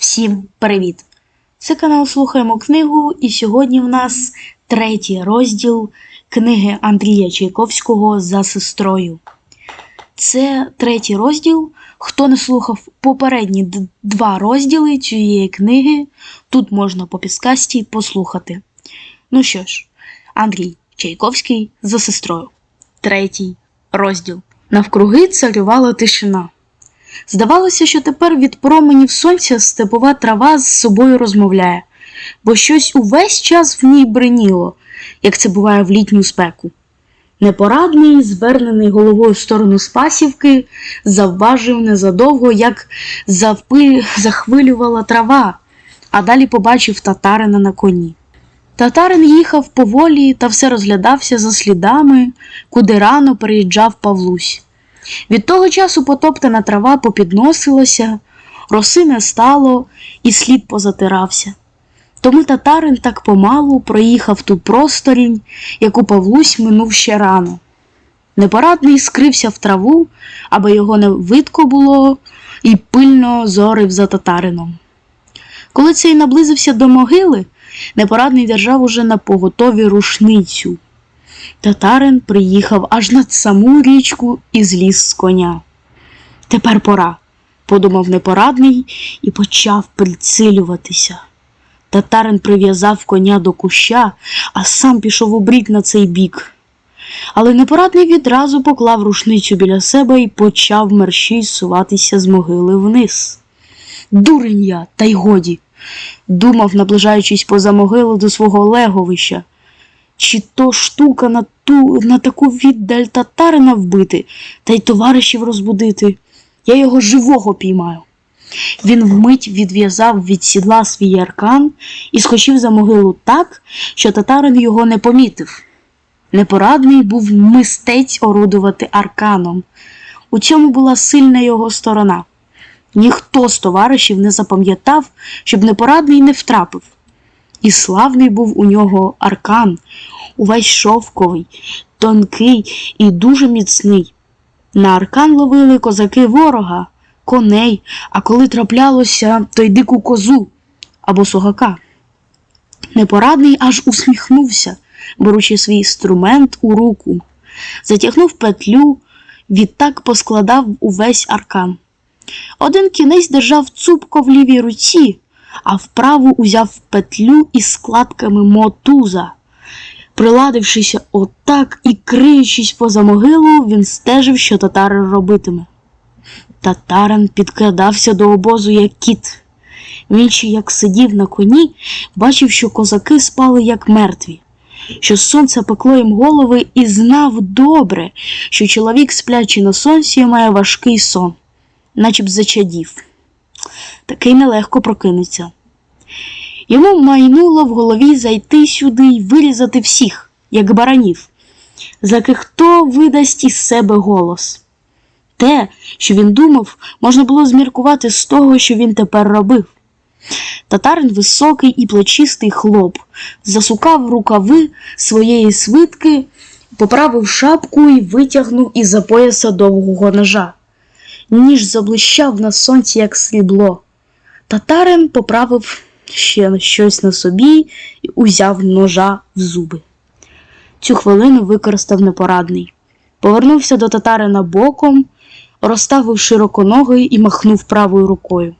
Всім привіт! Це канал Слухаємо книгу, і сьогодні в нас третій розділ книги Андрія Чайковського за сестрою. Це третій розділ. Хто не слухав попередні два розділи цієї книги, тут можна по підкасті послухати. Ну що ж, Андрій Чайковський за сестрою. Третій розділ. Навкруги царювала тишина. Здавалося, що тепер від променів сонця степова трава з собою розмовляє, бо щось увесь час в ній бриніло, як це буває в літню спеку. Непорадний, звернений головою в сторону Спасівки, завважив незадовго, як завпи... захвилювала трава, а далі побачив татарина на коні. Татарин їхав поволі та все розглядався за слідами, куди рано приїжджав Павлусь. Від того часу потоптана трава попідносилася, роси не стало, і слід позатирався. Тому татарин так помалу проїхав ту просторінь, яку Павлусь минув ще рано. Непорадний скрився в траву, аби його не видко було, і пильно зорив за татарином. Коли цей наблизився до могили, непорадний держав уже на поготові рушницю. Татарин приїхав аж над саму річку і зліз з коня. Тепер пора, подумав непорадний і почав прицілюватися. Татарин прив'язав коня до куща, а сам пішов у брід на цей бік. Але непорадний відразу поклав рушницю біля себе і почав мерщій суватися з могили вниз. Дурень я, та й годі, думав, наближаючись поза могилу до свого леговища. Чи то штука на ту на таку віддаль татарина вбити та й товаришів розбудити. Я його живого піймаю. Він вмить відв'язав від сідла свій аркан і скочив за могилу так, що татарин його не помітив. Непорадний був мистець орудувати арканом. У цьому була сильна його сторона. Ніхто з товаришів не запам'ятав, щоб непорадний не втрапив. І славний був у нього аркан, увесь шовковий, тонкий і дуже міцний. На аркан ловили козаки ворога, коней, а коли траплялося, то й дику козу або сугака. Непорадний аж усміхнувся, беручи свій інструмент у руку, затягнув петлю, відтак поскладав увесь аркан. Один кінець держав цупко в лівій руці, а вправу узяв петлю із складками мотуза. Приладившися отак і криючись поза могилу, він стежив, що татарин робитиме. Татарин підкрадався до обозу, як кіт. Він ще як сидів на коні, бачив, що козаки спали як мертві, що сонце пекло їм голови і знав добре, що чоловік, сплячий на сонці, має важкий сон, наче б зачадів. Такий нелегко прокинеться. Йому майнуло в голові зайти сюди й вирізати всіх, як баранів, за ких хто видасть із себе голос. Те, що він думав, можна було зміркувати з того, що він тепер робив. Татарин високий і плечистий хлоп, засукав рукави своєї свитки, поправив шапку і витягнув із-за пояса довгого ножа. Ніж заблищав на сонці, як срібло. Татарин поправив ще щось на собі і узяв ножа в зуби. Цю хвилину використав непорадний. Повернувся до татарина боком, розставив широко ноги і махнув правою рукою.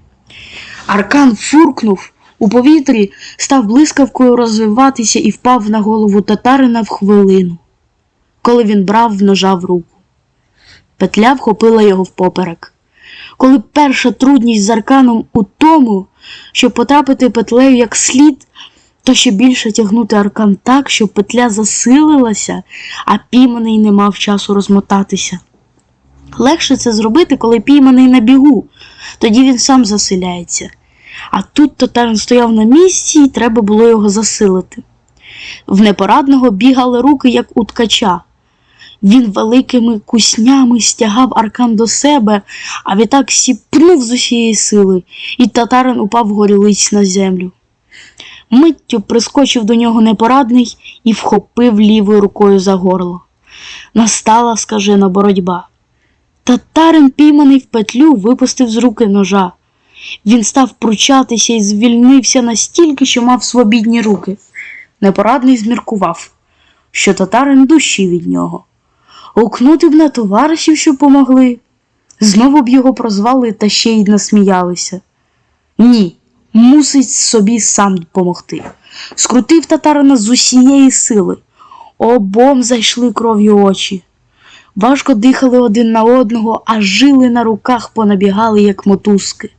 Аркан фуркнув у повітрі, став блискавкою розвиватися і впав на голову татарина в хвилину, коли він брав ножа в руку. Петля вхопила його впоперек. Коли перша трудність з арканом у тому, щоб потрапити петлею як слід, то ще більше тягнути аркан так, щоб петля засилилася, а пійманий не мав часу розмотатися. Легше це зробити, коли пійманий на бігу, тоді він сам засиляється. А тут татарин стояв на місці і треба було його засилити. В непорадного бігали руки, як у ткача. Він великими куснями стягав аркан до себе, а відтак сіпнув з усієї сили, і татарин упав горілиць на землю. Миттю прискочив до нього непорадний і вхопив лівою рукою за горло. Настала скажена боротьба. Татарин, пійманий в петлю, випустив з руки ножа. Він став пручатися і звільнився настільки, що мав свобідні руки. Непорадний зміркував, що татарин дужчий від нього. Гукнути б на товаришів, що помогли. Знову б його прозвали та ще й насміялися. Ні, мусить собі сам допомогти. Скрутив татарина з усієї сили. Обом зайшли кров'ю очі. Важко дихали один на одного, а жили на руках понабігали, як мотузки.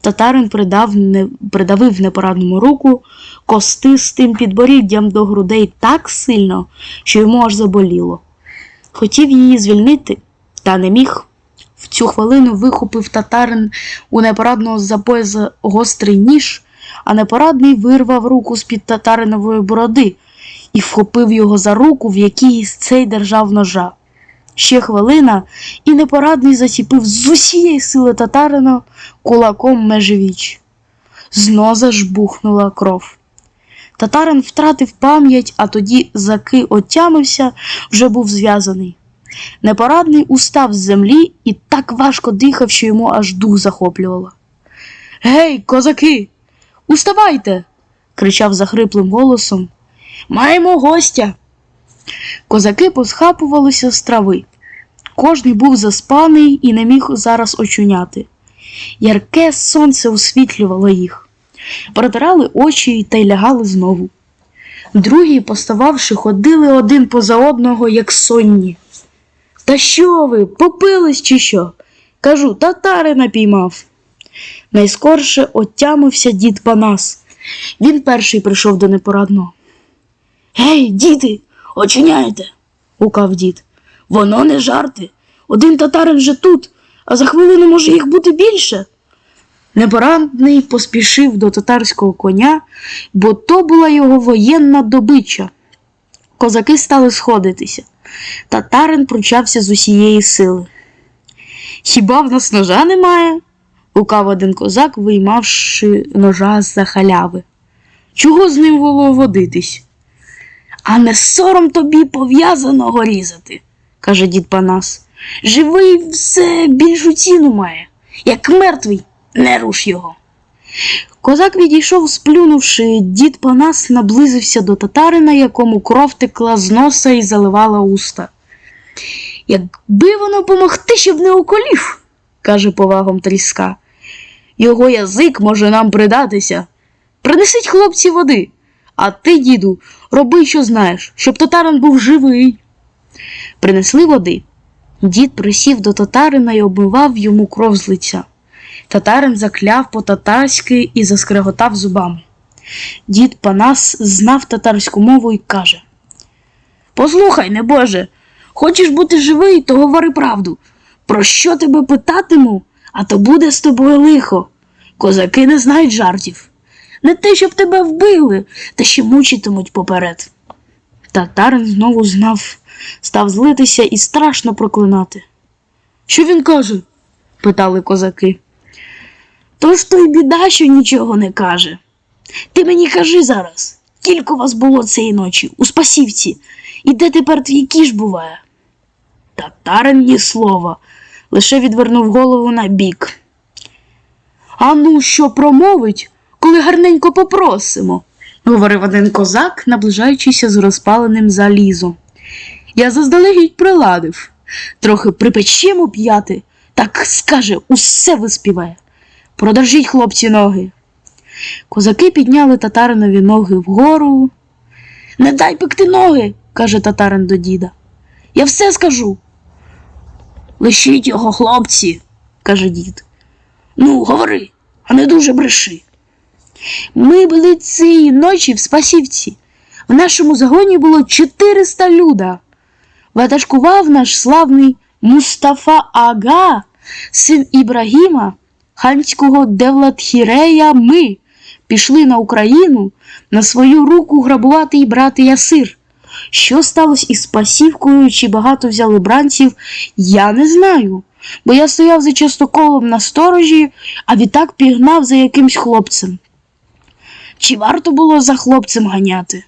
Татарин придав, не, придавив непорадному руку костистим підборіддям до грудей так сильно, що йому аж заболіло. Хотів її звільнити, та не міг. В цю хвилину вихопив татарин у непорадного за пояса гострий ніж, а непорадний вирвав руку з-під татаринової бороди і вхопив його за руку, в якій цей держав ножа. Ще хвилина, і непорадний заціпив з усієї сили татарина кулаком межевіч. З ноза ж бухнула кров. Татарин втратив пам'ять, а тоді заки отямився, вже був зв'язаний. Непорадний устав з землі і так важко дихав, що йому аж дух захоплювало. Гей, козаки, уставайте. кричав захриплим голосом. Маємо гостя. Козаки посхапувалися з трави. Кожний був заспаний і не міг зараз очуняти. Ярке сонце освітлювало їх. Протирали очі та й лягали знову. Другі, постававши, ходили один поза одного, як сонні. Та що ви, попились чи що? Кажу, татарина піймав. Найскорше отямився дід Панас. Він перший прийшов до непорадного. Гей, діти, очиняйте, гукав дід. Воно не жарти. Один татарин вже тут, а за хвилину може їх бути більше. Непорадний поспішив до татарського коня, бо то була його воєнна добича. Козаки стали сходитися. Татарин пручався з усієї сили. Хіба в нас ножа немає? гукав один козак, виймавши ножа з-за халяви. Чого з ним було водитись? А не сором тобі пов'язаного різати, каже дід Панас. Живий все більшу ціну має, як мертвий, не руш його. Козак відійшов, сплюнувши, дід Панас наблизився до татарина, якому кров текла з носа і заливала уста. Якби воно помогти, щоб не околів, каже повагом тріска. Його язик може нам придатися. Принесіть хлопці води, а ти, діду, роби, що знаєш, щоб татарин був живий. Принесли води. Дід присів до татарина і обмивав йому кров з лиця. Татарин закляв по-татарськи і заскреготав зубами. Дід Панас знав татарську мову і каже: Послухай, небоже, хочеш бути живий, то говори правду. Про що тебе питатиму, а то буде з тобою лихо. Козаки не знають жартів. Не те, щоб тебе вбили, та ще мучитимуть поперед. Татарин знову знав, став злитися і страшно проклинати. Що він каже? питали козаки. Тож то й біда, що нічого не каже. Ти мені кажи зараз, кілько вас було цієї ночі у Спасівці, і де тепер твій кіш буває? Татарин ні слова, лише відвернув голову на бік. А ну, що промовить, коли гарненько попросимо, говорив один козак, наближаючися з розпаленим залізом. Я заздалегідь приладив. Трохи припечемо п'яти, так скаже, усе виспіває. Продержіть, хлопці, ноги. Козаки підняли татаринові ноги вгору. Не дай пекти ноги, каже татарин до діда. Я все скажу. Лишіть його, хлопці, каже дід. Ну, говори, а не дуже бреши. Ми були цієї ночі в Спасівці. В нашому загоні було 400 люда. Ватажкував наш славний Мустафа Ага, син Ібрагіма, ханського Девлатхірея. Ми пішли на Україну на свою руку грабувати і брати ясир. Що сталося із Спасівкою, чи багато взяли бранців, я не знаю, бо я стояв за частоколом на сторожі, а відтак пігнав за якимсь хлопцем. Чи варто було за хлопцем ганяти?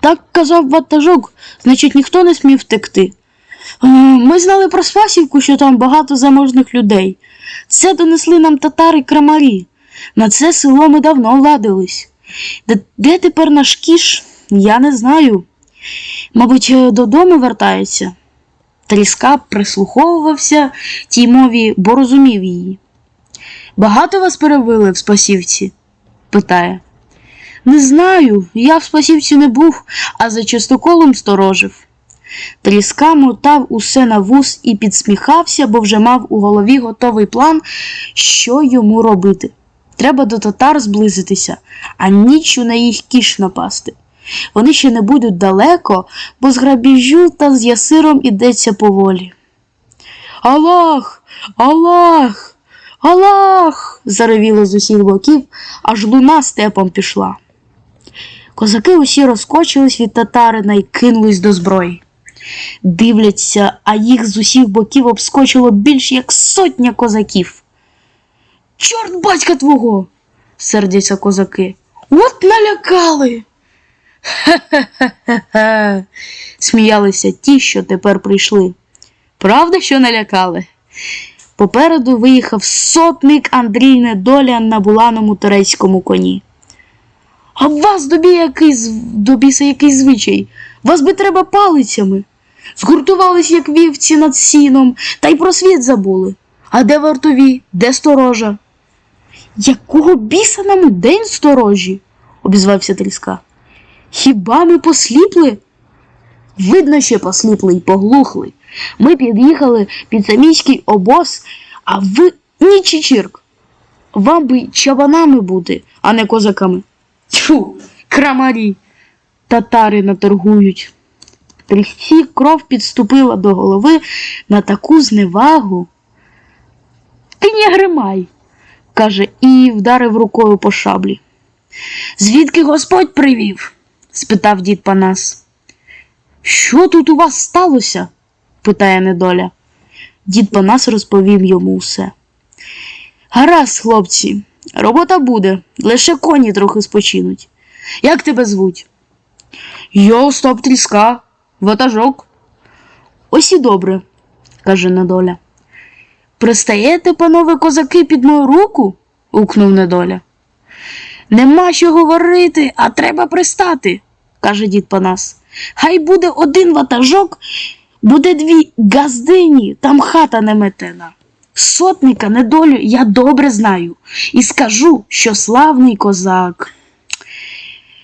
Так казав ватажок, значить, ніхто не смів втекти. Ми знали про Спасівку, що там багато заможних людей, Це донесли нам татари крамарі. На це село ми давно владились. Де, де тепер наш кіш, я не знаю. Мабуть, е, додому вертається. Тріска прислуховувався тій мові, бо розумів її. Багато вас перевели в спасівці? питає. Не знаю, я в спасівці не був, а за частоколом сторожив. Тріска мотав усе на вус і підсміхався, бо вже мав у голові готовий план, що йому робити. Треба до татар зблизитися, а ніччю на їх кіш напасти. Вони ще не будуть далеко, бо з грабіжу та з ясиром ідеться поволі. Аллах! Аллах! Аллах! заревіло з усіх боків, аж луна степом пішла. Козаки усі розкочились від татарина і кинулись до зброї. Дивляться, а їх з усіх боків обскочило більш як сотня козаків. Чорт батька твого! сердяться козаки. От налякали. Хе-хе-хе-хе. Сміялися ті, що тепер прийшли. Правда, що налякали? Попереду виїхав сотник Андрій Недоля на буланому турецькому коні. А вас добі який, до звичай? Вас би треба палицями. Згуртувались, як вівці над сіном, та й про світ забули. А де вартові, де сторожа? Якого біса нам день сторожі? обізвався Тріска. Хіба ми посліпли? Видно, що посліпли й поглухли. Ми під'їхали під самійський обоз, а ви ні чичірк. Вам би чабанами бути, а не козаками. Тьфу, крамарі. Татари наторгують. Трісці кров підступила до голови на таку зневагу. Ти не гримай, каже і вдарив рукою по шаблі. Звідки Господь привів? спитав дід Панас. Що тут у вас сталося? питає недоля. Дід Панас розповів йому все. Гаразд, хлопці, робота буде, лише коні трохи спочинуть. Як тебе звуть? Я Остап Тріска, ватажок. Ось і добре, каже недоля. Пристаєте, панове козаки, під мою руку? гукнув недоля. Нема що говорити, а треба пристати, каже дід Панас. Хай буде один ватажок, буде дві газдині, там хата не метена. Сотника недолю я добре знаю і скажу, що славний козак.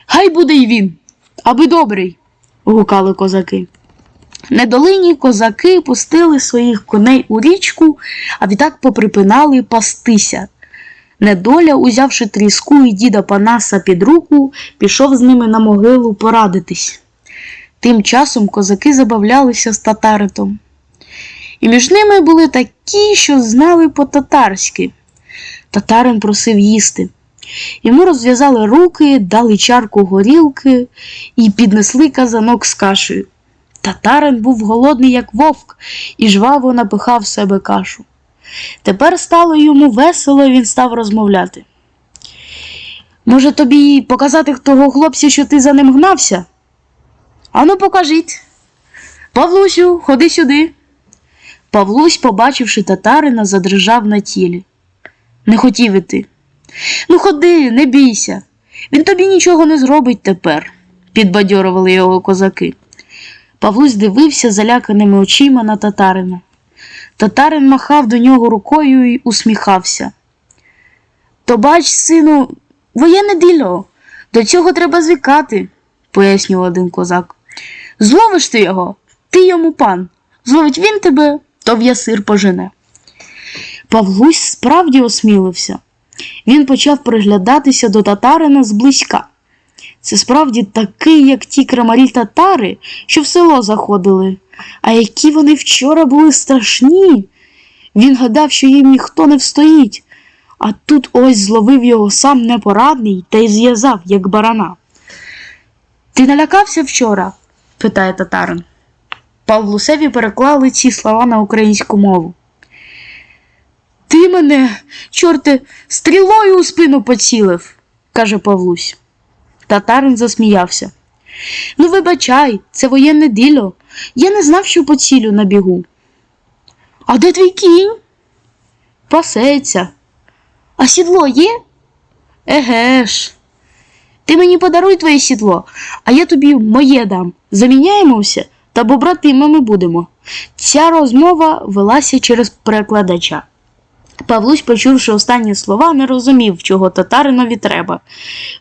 Хай буде й він, аби добрий, гукали козаки. Недолині козаки пустили своїх коней у річку, а відтак поприпинали пастися. Недоля, узявши тріску і діда Панаса під руку, пішов з ними на могилу порадитись. Тим часом козаки забавлялися з татаритом. І між ними були такі, що знали по-татарськи. Татарин просив їсти. Йому розв'язали руки, дали чарку горілки і піднесли казанок з кашею. Татарин був голодний, як вовк, і жваво напихав в себе кашу. Тепер стало йому весело, і він став розмовляти. Може, тобі показати того хлопця, що ти за ним гнався? Ану, покажіть. Павлусю, ходи сюди. Павлусь, побачивши татарина, задрижав на тілі. Не хотів іти. Ну, ходи, не бійся. Він тобі нічого не зробить тепер, підбадьорували його козаки. Павлусь дивився заляканими очима на татарина. Татарин махав до нього рукою і усміхався. То бач, сину, воєнне діло, до цього треба звикати, пояснював один козак. Зловиш ти його, ти йому пан. Зловить він тебе, то в ясир пожене. Павлусь справді осмілився. Він почав приглядатися до татарина зблизька. Це справді такий, як ті крамарі татари, що в село заходили. А які вони вчора були страшні. Він гадав, що їм ніхто не встоїть, а тут ось зловив його сам непорадний та й зв'язав, як барана. Ти налякався вчора? питає татарин. Павлусеві переклали ці слова на українську мову. Ти мене, чорте, стрілою у спину поцілив, каже Павлусь. Татарин засміявся. Ну, вибачай, це воєнне діло. Я не знав, що поцілю на бігу. А де твій кінь? Пасеться. А сідло є? Еге ж. Ти мені подаруй твоє сідло, а я тобі моє дам. Заміняємося та побратимами будемо. Ця розмова велася через перекладача. Павлусь, почувши останні слова, не розумів, чого татаринові треба.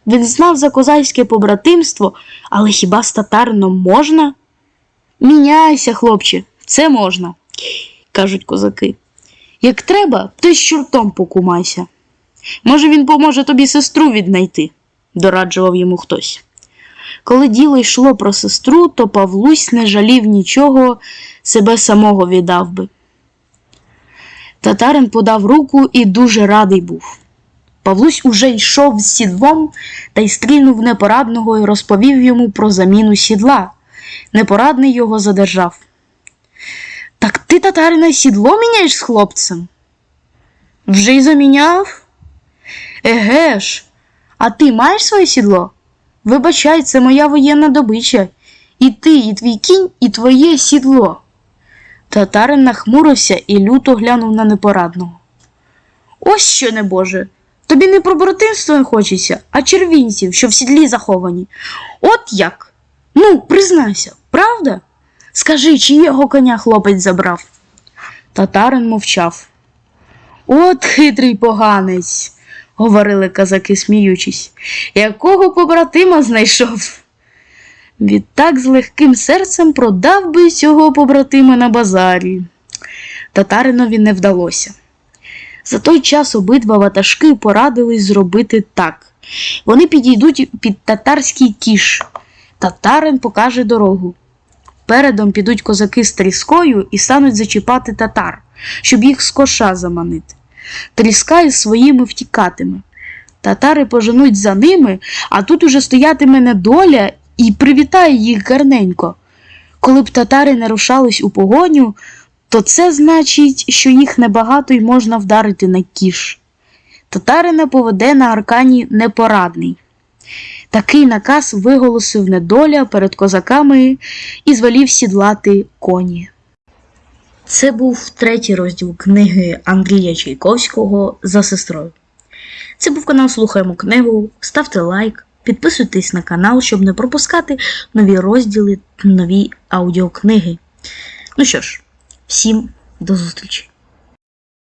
Він знав за козацьке побратимство, але хіба з татарином можна? Міняйся, хлопче, це можна, кажуть козаки. Як треба, то й з чортом покумайся. Може, він поможе тобі сестру віднайти, дораджував йому хтось. Коли діло йшло про сестру, то Павлусь не жалів нічого, себе самого віддав би. Татарин подав руку і дуже радий був. Павлусь уже йшов з сідлом та й стрільнув непорадного і розповів йому про заміну сідла. Непорадний його задержав. Так ти, татарине, сідло міняєш з хлопцем? Вже й заміняв? Еге ж, а ти маєш своє сідло? Вибачай, це моя воєнна добича. І ти, і твій кінь, і твоє сідло. Татарин нахмурився і люто глянув на непорадного. Ось що небоже. Тобі не про братинство хочеться, а червінців, що в сідлі заховані. От як? Ну, признайся, правда? Скажи, чи його коня хлопець забрав? Татарин мовчав. От хитрий поганець, говорили казаки, сміючись, якого побратима знайшов. Відтак з легким серцем продав би цього побратима на базарі. Татаринові не вдалося. За той час обидва ватажки порадились зробити так. Вони підійдуть під татарський кіш. Татарин покаже дорогу. Передом підуть козаки з тріскою і стануть зачіпати татар, щоб їх з коша заманити. Тріска із своїми втікатиме. Татари поженуть за ними, а тут уже стоятиме недоля і привітає їх гарненько. Коли б татари не рушались у погоню, то це значить, що їх небагато й можна вдарити на кіш. Татарина поведе на аркані непорадний. Такий наказ виголосив недоля перед козаками і звелів сідлати коні. Це був третій розділ книги Андрія Чайковського за сестрою. Це був канал Слухаємо книгу. Ставте лайк, підписуйтесь на канал, щоб не пропускати нові розділи, нові аудіокниги. Ну що ж, всім до зустрічі!